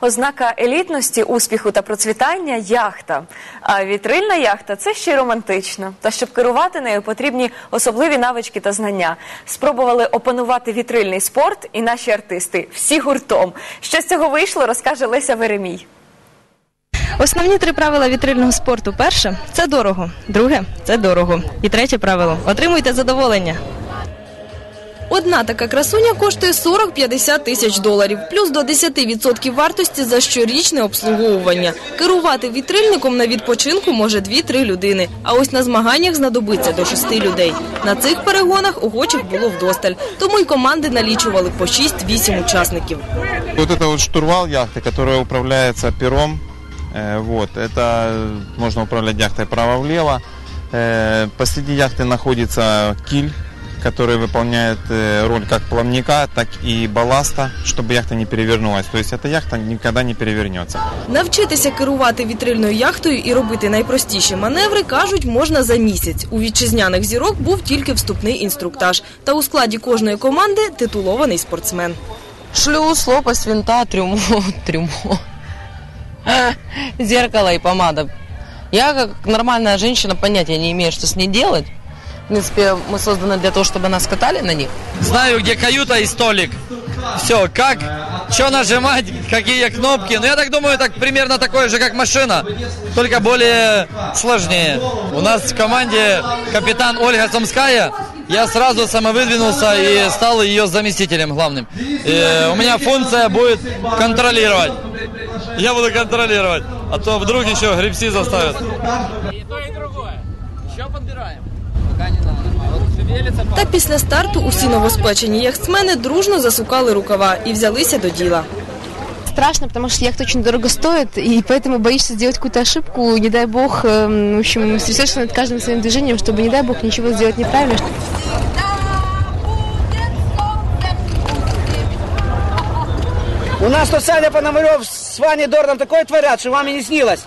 Ознака елітності, успіху та процвітання яхта. А вітрильна яхта це ще й романтично. Та щоб керувати нею, потрібні особливі навички та знання. Спробували опанувати вітрильний спорт і наші артисти всі гуртом. Що з цього вийшло, розкаже Леся Веремій. Основні три правила вітрильного спорту. Перше це дорого. Друге це дорого. І третє правило отримуйте задоволення. Одна така красуня коштує 40-50 тисяч доларів, плюс до 10% вартості за щорічне обслуговування. Керувати вітрильником на відпочинку може 2-3 людини. А ось на змаганнях знадобиться до 6 людей. На цих перегонах охочих було вдосталь, тому й команди налічували по 6-8 учасників. Вот это вот штурвал яхты, которая управляется пером. Э, Вот, это можно управлять яхтой право-влево. Э, Посреди яхты находится киль, который выполняет э, роль как плавника, так и балласта, чтобы яхта не перевернулась. То есть эта яхта никогда не перевернется. Навчитися керувати вітрильною яхтою і робити найпростіші маневри, кажуть, можна за місяць. У вітчизняних зірок був тільки вступний інструктаж. Та у складі кожної команди титулований спортсмен. Шлюз, лопасть винта, трюмо, трюмо. Зеркало и помада. Я, как нормальная женщина, понятия не имею, что с ней делать. В принципе, мы созданы для того, чтобы нас катали на них. Знаю, где каюта и столик. Все, как, что нажимать, какие кнопки. Ну, я так думаю, так примерно такое же, как машина, только более сложнее. У нас в команде капитан Ольга Сумская. Я сразу самовыдвинулся и стал ее заместителем главным. И у меня функция будет контролировать. Я буду контролировать, а то вдруг еще гребси заставят. Та після старту усі новоспечені яхтсмени дружно засукали рукава і взялися до діла. страшно, потому что яхта очень дорого стоит, и поэтому боишься сделать какую-то ошибку, не дай бог, эм, в общем, трясешься над каждым своим движением, чтобы, не дай бог, ничего сделать неправильно. У нас тут Саня Пономарев с Ваней Дорном такое творят, что вам и не снилось.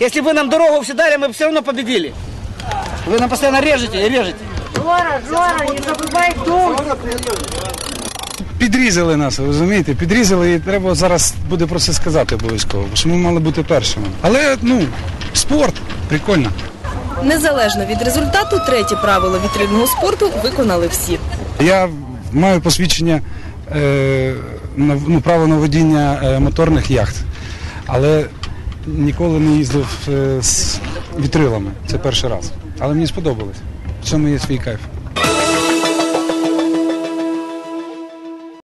Если бы нам дорогу все дали, мы бы все равно победили. Вы нам постоянно режете и режете. Підрізали нас, розумієте? Підрізали і треба зараз буде про це сказати обов'язково, що ми мали бути першими. Але ну, спорт, прикольно. Незалежно від результату, третє правило вітрильного спорту виконали всі. Я маю посвідчення е, на, ну, право на водіння е, моторних яхт, але ніколи не їздив е, з вітрилами. Це перший раз але мені сподобалось. В цьому є свій кайф.